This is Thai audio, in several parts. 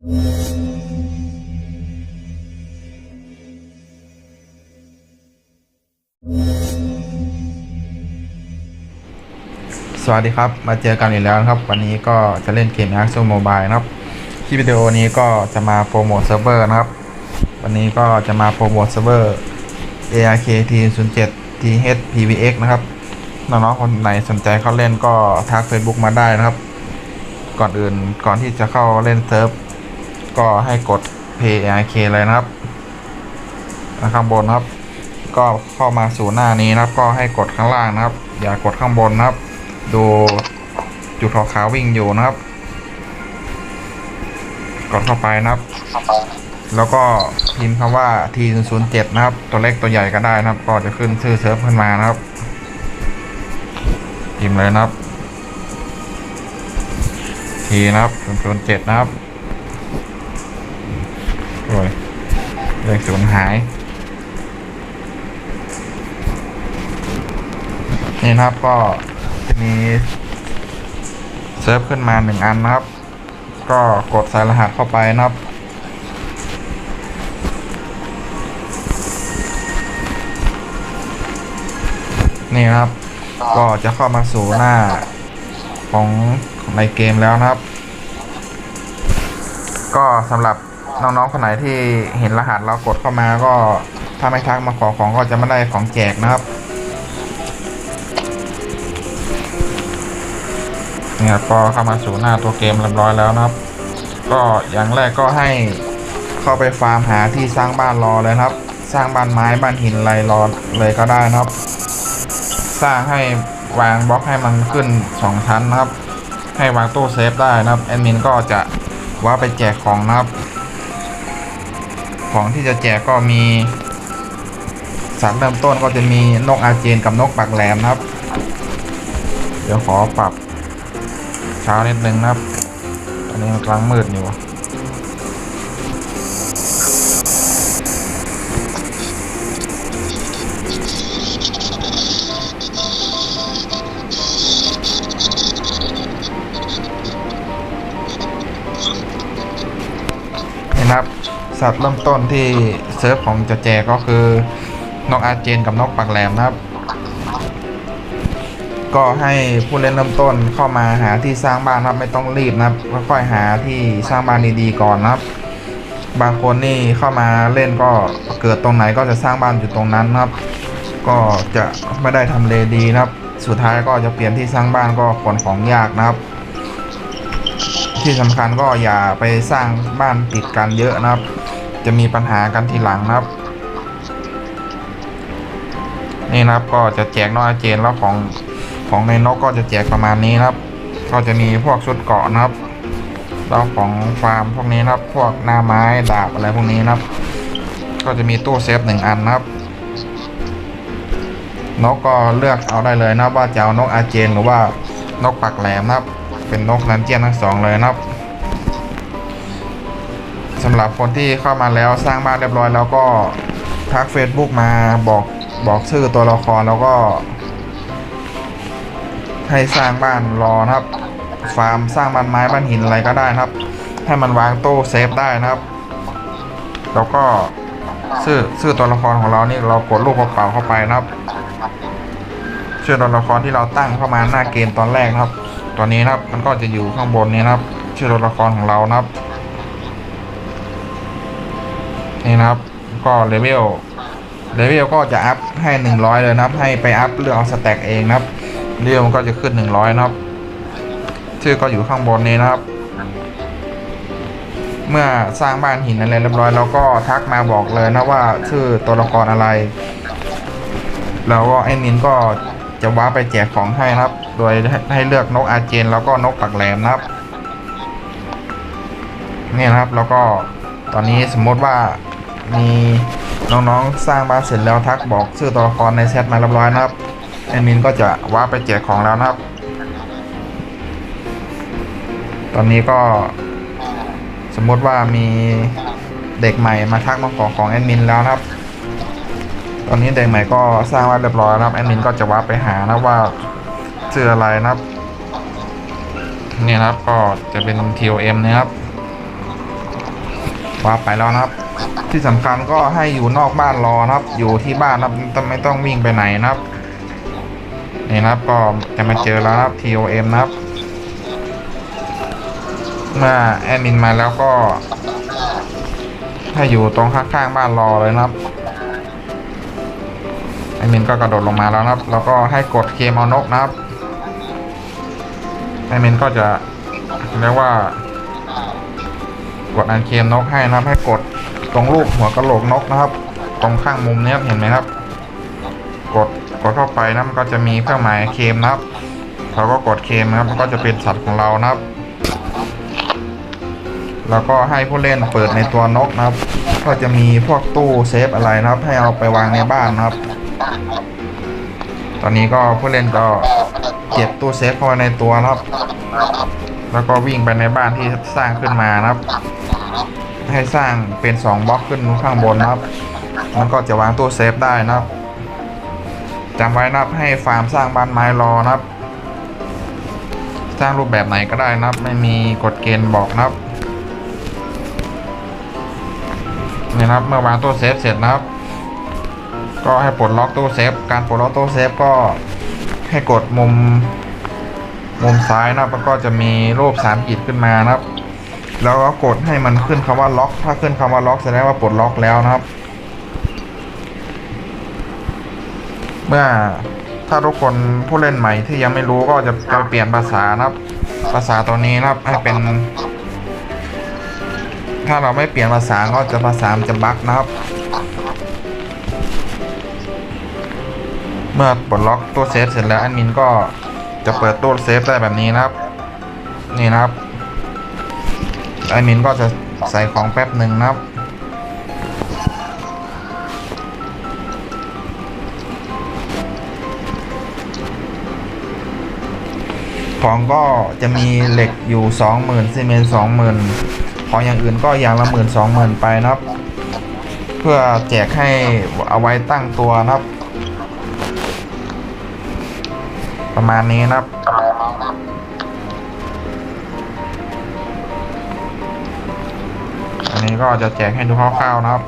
สวัสดีครับ มาเจอกันอีกแล้วครับ วันนี้ก็จะเล่นเกม a x o Mobile นะครับที่วิดีโอนี้ก็จะมาโปรโมทเซิร์ฟเวอร์นะครับ วันนี้ก็จะมาโปรโมทเซิร์ฟเวอร์ ARK T07 TH PVX นะครับน้องๆคนไหนสนใจเข้าเล่นก็ทัก Facebook มาได้นะครับ ก่อนอื่นก่อนที่จะเข้าเล่นเซิร์ฟ ก็ให้กด Pay ARK เลยนะครับนะข้างบนครับ ก็เข้ามาสู่หน้านี้นะครับ ก็ให้กดข้างล่างนะครับ อย่ากดข้างบนนะครับ ดูจุดขาวๆวิ่งอยู่นะครับ กดเข้าไปนะครับ แล้วก็พิมพ์คำว่า T007 นะครับ ตัวเล็กตัวใหญ่ก็ได้นะครับ ก็จะขึ้นชื่อเซิร์ฟขึ้นมานะครับ พิมพ์เลยนะครับ T นะครับ007 นะครับโอ้ย เลขศูนย์หาย นี่นะครับก็จะมีเซิร์ฟขึ้นมาหนึ่งอันนะครับ ก็กดใส่รหัสเข้าไปนะครับนี่นะครับ ก็จะเข้ามาสู่หน้าของในเกมแล้วนะครับ ก็สำหรับ น้องๆคนไหนที่เห็นรหัสเรากดเข้ามาก็ถ้าไม่ทักมาขอของก็จะไม่ได้ของแจกนะครับเนี่ยก็เข้ามาสู่หน้าตัวเกมเรียบร้อยแล้วนะครับ ก็อย่างแรกก็ให้เข้าไปฟาร์มหาที่สร้างบ้านรอเลยครับ สร้างบ้านไม้บ้านหินอะไรรอเลยก็ได้นะครับ สร้างให้วางบล็อกให้มันขึ้นสองชั้นนะครับ ให้วางตู้เซฟได้นะครับแอดมินก็จะว่าไปแจกของนะครับ ของที่จะแจกก็มีสัตว์เริ่มต้นก็จะมีนกอาเจียนกับนกปากแหลมครับ เดี๋ยวขอปรับเช้านิดนึงนะครับตอนนี้มันกลังมืดอยู่นะครับ สัตว์เริ่มต้นที่เซิร์ฟของจะแจกก็คือนกอาเจนกับนกปากแหลมนะครับ ก็ให้ผู้เล่นเริ่มต้นเข้ามาหาที่สร้างบ้านนะครับไม่ต้องรีบนะครับค่อยๆหาที่สร้างบ้านดีๆก่อนนะครับ บางคนนี่เข้ามาเล่นก็เกิดตรงไหนก็จะสร้างบ้านอยู่ตรงนั้นนะครับ ก็จะไม่ได้ทำเลดีนะครับ สุดท้ายก็จะเปลี่ยนที่สร้างบ้านก็ขนของยากนะครับที่สำคัญก็อย่าไปสร้างบ้านติดกันเยอะนะครับ จะมีปัญหากันทีหลังนะครับ นี่นะครับก็จะแจกนอกอาเจนแล้วของของในนกก็จะแจกประมาณนี้นะครับ ก็จะมีพวกชุดเกาะนะครับแล้วของฟาร์มพวกนี้นะครับ พวกหน้าไม้ดาบอะไรพวกนี้นะครับ ก็จะมีตู้เซฟหนึ่งอันนะครับนกก็เลือกเอาได้เลยนะว่าจะเอานกอาเจนหรือว่านกปักแหลมนะครับ เป็นนกนันเจียนทั้งสองเลยนะครับำหรับคนที่เข้ามาแล้วสร้างบ้านเรียบร้อย แล้วก็ทัก Facebook มาบอกบอกชื่อตัวละครแล้วก็ ให้สร้างบ้านรอนะครับ ฟาร์มสร้างบ้านไม้บ้านหินอะไรก็ได้นะครับ ให้มันวางตู้เซฟได้นะครับ แล้วก็ชื่อชื่อตัวละครของเรานี่เรากดลูกกระเป๋าเข้าไปนะครับชื่อตัวละครที่เราตั้งเข้ามาหน้าเกมตอนแรกนะครับตอนนี้นะครับมันก็จะอยู่ข้างบนนี้นะครับ ชื่อตัวละครของเรานะครับ นะครับ ก็เลเวลเลเวลก็จะอัพให้หนึ่งร้อยเลยนะครับ ให้ไปอัพเรื่องเอาสแต็กเองนะครับเลเวลมันก็จะขึ้นหนึ่งร้อยนะครับ ชื่อก็อยู่ข้างบนนี้นะครับ เมื่อสร้างบ้านหินอะไรเรียบร้อยเราก็ทักมาบอกเลยนะว่าชื่อตัวละครอะไร แล้วก็ไอ้มินก็จะว้าไปแจกของให้นะครับ โดยให้เลือกนกอาเจน แล้วก็นกปักแหลมนะครับ นี่นะครับแล้วก็ตอนนี้สมมติว่า มีน้องๆ สร้างบ้านเสร็จแล้วทักบอกชื่อตัวละครในแชทมาเรียบร้อยนะครับแอดมินก็จะว้าไปแจกของแล้วนะครับ ตอนนี้ก็สมมติว่ามีเด็กใหม่มาทักมาขอของแอดมินแล้วนะครับ ตอนนี้เด็กใหม่ก็สร้างไว้เรียบร้อยนะครับแอดมินก็จะว้าไปหานะว่าชื่ออะไรนะครับ นี่นะครับก็จะเป็น TOM นะครับว่าไปแล้วนะครับ ที่สำคัญก็ให้อยู่นอกบ้านรอนะครับ อยู่ที่บ้านนะครับต้องไม่ต้องวิ่งไปไหนนะครับนี่นะครับก็จะมาเจอแล้วครับ TOM นะครับเมื่อแอดมินมาแล้วก็ให้อยู่ตรงข้างๆบ้านรอเลยนะครับแอดมินก็กระโดดลงมาแล้วนะครับ แล้วก็ให้กดเคมเอานกนะครับแอดมินก็จะเรียกว่ากดอันเคมนกให้นะครับให้กด ตรงรูปหัวกระโหลกนกนะครับ ตรงข้างมุมนี้เห็นไหมครับ กดกดเข้าไปนะมันก็จะมีเครื่องหมายเคมนะครับเราก็กดเคมนะครับมันก็จะเป็นสัตว์ของเรานะครับ แล้วก็ให้ผู้เล่นเปิดในตัวนกนะครับ ก็จะมีพวกตู้เซฟอะไรนะครับ ให้เอาไปวางในบ้านนะครับ ตอนนี้ก็ผู้เล่นก็เก็บตู้เซฟเข้าไว้ในตัวนะครับ แล้วก็วิ่งไปในบ้านที่สร้างขึ้นมานะครับ ให้สร้างเป็นสองบล็อกขึ้นข้างบนนะครับ มันก็จะวางตู้เซฟได้นะครับจำไว้นะครับให้ฟาร์มสร้างบ้านไม้รอนะครับ สร้างรูปแบบไหนก็ได้นะครับ ไม่มีกฎเกณฑ์บอกนะครับนี่นะครับเมื่อวางตู้เซฟเสร็จนะครับ ก็ให้ปลดล็อกตู้เซฟ การปลดล็อกตู้เซฟก็ให้กดมุมมุมซ้ายนะครับแล้วก็จะมีรูปสามขีดขึ้นมานะครับ แล้วก็กดให้มันขึ้นคำว่าล็อก ถ้าขึ้นคำว่าล็อกแสดงว่าปลดล็อกแล้วนะครับ เมื่อถ้าทุกคนผู้เล่นใหม่ที่ยังไม่รู้ก็จะจะเปลี่ยนภาษานะครับ ภาษาตัวนี้นะครับให้เป็น ถ้าเราไม่เปลี่ยนภาษาก็จะภาษาจะบั๊กนะครับ เมื่อปลดล็อกตู้เซฟเสร็จแล้วแอดมินก็จะเปิดตู้เซฟได้แบบนี้นะครับ นี่นะครับ แอดมินก็จะใส่ของแป๊บหนึ่งนะครับของก็จะมีเหล็กอยู่สองหมื่นซีเมนต์สองหมื่นของอย่างอื่นก็อย่างละหมื่นสองหมื่นไปนะครับ เพื่อแจกให้เอาไว้ตั้งตัวนะครับ ประมาณนี้นะครับ นนี้ก็จะแจกให้ดูคร่าวๆนะครับ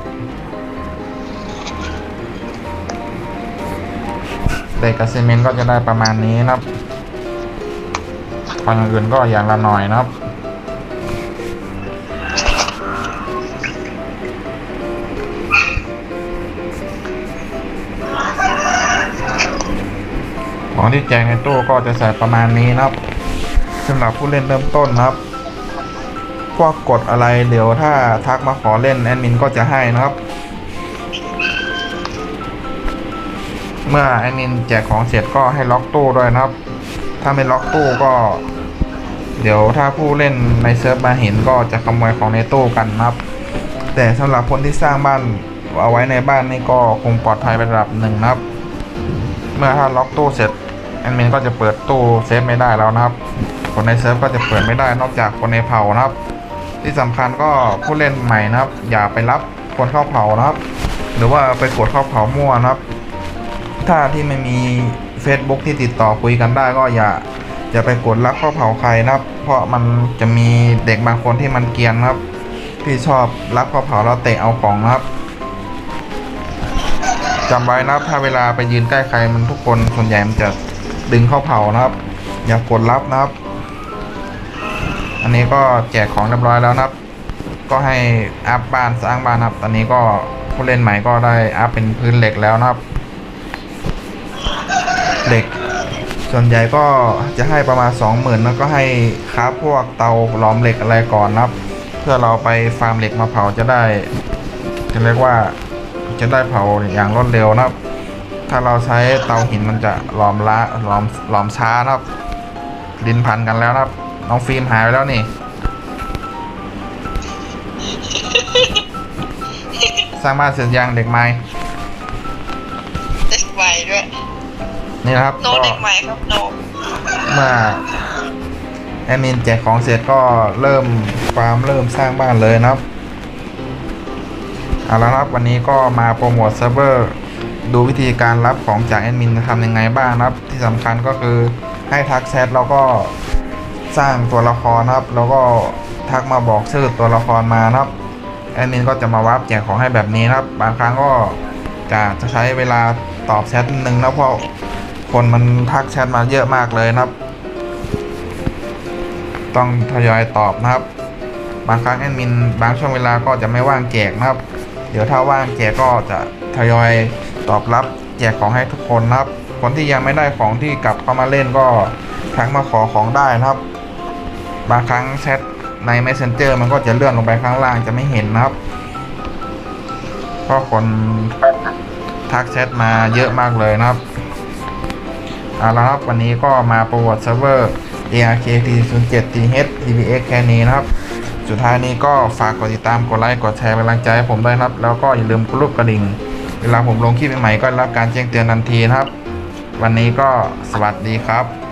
เหล็กกับซีเมนต์ก็จะได้ประมาณนี้นะครับของอย่างอื่นก็อย่างละหน่อยนะครับของที่แจกในตู้ก็จะใส่ประมาณนี้นะครับสำหรับผู้เล่นเริ่มต้นนะครับ พวกกดอะไรเดี๋ยวถ้าทักมาขอเล่นแอดมินก็จะให้นะครับ เมื่อแอดมินแจกของเสร็จก็ให้ล็อกตู้ด้วยนะครับ ถ้าไม่ล็อกตู้ก็ เดี๋ยวถ้าผู้เล่นในเซิร์ฟมาเห็นก็จะขโมยของในตู้กันนะครับ แต่สำหรับคนที่สร้างบ้านเอาไว้ในบ้านนี่ก็คงปลอดภัยไประดับหนึ่งนะครับ เมื่อถ้าล็อกตู้เสร็จแอดมินก็จะเปิดตู้เซฟไม่ได้แล้วนะครับ คนในเซิร์ฟก็จะเปิดไม่ได้นอกจากคนในเผ่านะครับ ที่สำคัญก็ผู้เล่นใหม่นะครับ อย่าไปรับคนเข้าเผานะครับ หรือว่าไปกดเข้าเผามั่วนะครับ ถ้าที่ไม่มี Facebook ที่ติดต่อคุยกันได้ก็อย่าอย่าไปกดรับเข้าเผาใครนะครับ เพราะมันจะมีเด็กบางคนที่มันเกียนครับ ที่ชอบรับเข้าเผาแล้วเตะเอาของนะครับจำไว้นะครับถ้าเวลาไปยืนใกล้ใครมันทุกคนส่วนใหญ่มันจะดึงเข้าเผานะครับ อย่ากดรับนะครับ อันนี้ก็แจกของเรียบร้อยแล้วนะครับ ก็ให้อัพบ้านสร้างบ้านครับ ตอนนี้ก็ผู้เล่นใหม่ก็ได้อัพเป็นพื้นเหล็กแล้วนะครับ เหล็ก ส่วนใหญ่ก็จะให้ประมาณ 20,000แล้วก็ให้คราพวกเตาหลอมเหล็กอะไรก่อนนะครับ เพื่อเราไปฟาร์มเหล็กมาเผาจะได้ จะเรียกว่าจะได้เผาอย่างรวดเร็วนะครับ ถ้าเราใช้เตาหินมันจะหลอมละหลอมหลอมช้านะครับ ดินพันกันแล้วนะครับ น้องฟิล์มหายไปแล้วนี่ สร้างบ้านเสร็จยังเด็กไม้เด็กใหม่ด้วยนี่นะครับโนก็เด็กใหม่ครับโนเมื่อแอดมินแจกของเสร็จก็เริ่มฟาร์มเริ่มสร้างบ้านเลยนะครับเอาละครับวันนี้ก็มาโปรโมทเซิร์ฟเวอร์ดูวิธีการรับของจากแอดมินทำยังไงบ้างนะครับ ที่สำคัญก็คือให้ทักแชทแล้วก็ สร้างตัวละครนะครับ แล้วก็ทักมาบอกชื่อตัวละครมานะครับแอดมินก็จะมาวับแจกของให้แบบนี้นะครับ บางครั้งก็จะจะใช้เวลาตอบแชทนึงนะเพราะคนมันทักแชทมาเยอะมากเลยนะครับ ต้องทยอยตอบนะครับ บางครั้งแอดมินบางช่วงเวลาก็จะไม่ว่างแจกนะครับ เดี๋ยวถ้าว่างแจกก็จะทยอยตอบรับแจกของให้ทุกคนนะครับ คนที่ยังไม่ได้ของที่กลับเข้ามาเล่นก็ทักมาขอของได้นะครับ บางครั้งแชทใน Messenger มันก็จะเลื่อนลงไปข้างล่างจะไม่เห็นนะครับเพราะคนทักแชทมาเยอะมากเลยนะครับเอาละครับวันนี้ก็มาโปรโมทเซิร์ฟเวอร์ ARKT 0 7 TH DBX แค่นี้นะครับ สุดท้ายนี้ก็ฝากกดติดตามกดไลค์กดแชร์เป็นกำลังใจให้ผมด้วยนะครับ แล้วก็อย่าลืมกดรูปกระดิ่ง เวลาผมลงคลิปใหม่ๆก็รับการแจ้งเตือนทันทีนะครับ วันนี้ก็สวัสดีครับ